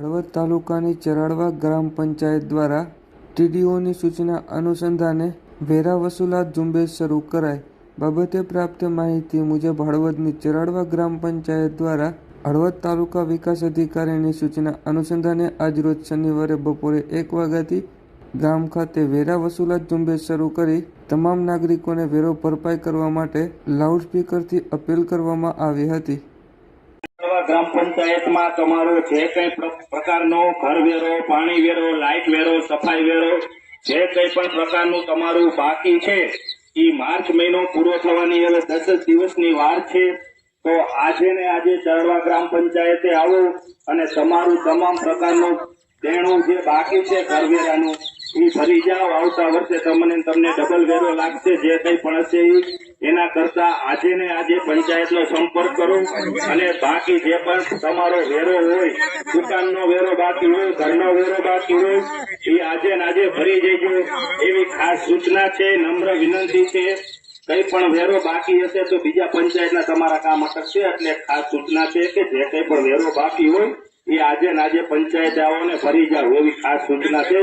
હળવદ તાલુકાની ચરાડવા ગ્રામ પંચાયત દ્વારા ટીડીઓની સૂચના અનુસંધાને વેરા વસૂલાત ઝુંબેશ શરૂ કરાઈ. બાબતે પ્રાપ્ત માહિતી મુજબ હળવદની ચરાડવા ગ્રામ પંચાયત દ્વારા હળવદ તાલુકા વિકાસ અધિકારીની સૂચના અનુસંધાને આજરોજ શનિવારે બપોરે એક વાગ્યાથી ગામ ખાતે વેરા વસૂલાત ઝુંબેશ શરૂ કરી તમામ નાગરિકોને વેરો ભરપાઈ કરવા માટે લાઉડસ્પીકરથી અપીલ કરવામાં આવી હતી. એવા ગ્રામ પંચાયતમાં તમારો જે કંઈ પ્રકારનો ઘર વેરો, પાણી વેરો લાઇટ વેરો, સફાઈ વેરો, જે કંઈ પણ પ્રકારનું તમારું બાકી છે એ માર્ચ મહિનો પૂરો થવાની હવે દસ દિવસની વાર છે, તો આજે ને આજે ચરવા ગ્રામ પંચાયતે આવો અને તમારું તમામ પ્રકારનું દેણું જે બાકી છે ઘરવેરાનું એ ભરી જાઓ આવતા વર્ષે તમને તમને ડબલ વેરો લાગશે, જે કંઈ પણ હશે ઈ. એના કરતા આજે ને આજે પંચાયતનો સંપર્ક કરો અને બાકી જે પણ તમારો વેરો હોય દુકાનનો વેરો બાકી હોય ઘરનો વેરો બાકી હોય, એ આજે ને આજે ભરી જજો એવી ખાસ સૂચના છે, નમ્ર વિનંતી છે. કઈ પણ વેરો બાકી હશે તો બીજા પંચાયતના તમારા કામ અટકશે. એટલે ખાસ સૂચના છે કે જે કઈ પણ વેરો બાકી હોય, એ આજે ને આજે પંચાયત આવો ને ફરી જાઓ. એવી ખાસ સૂચના છે.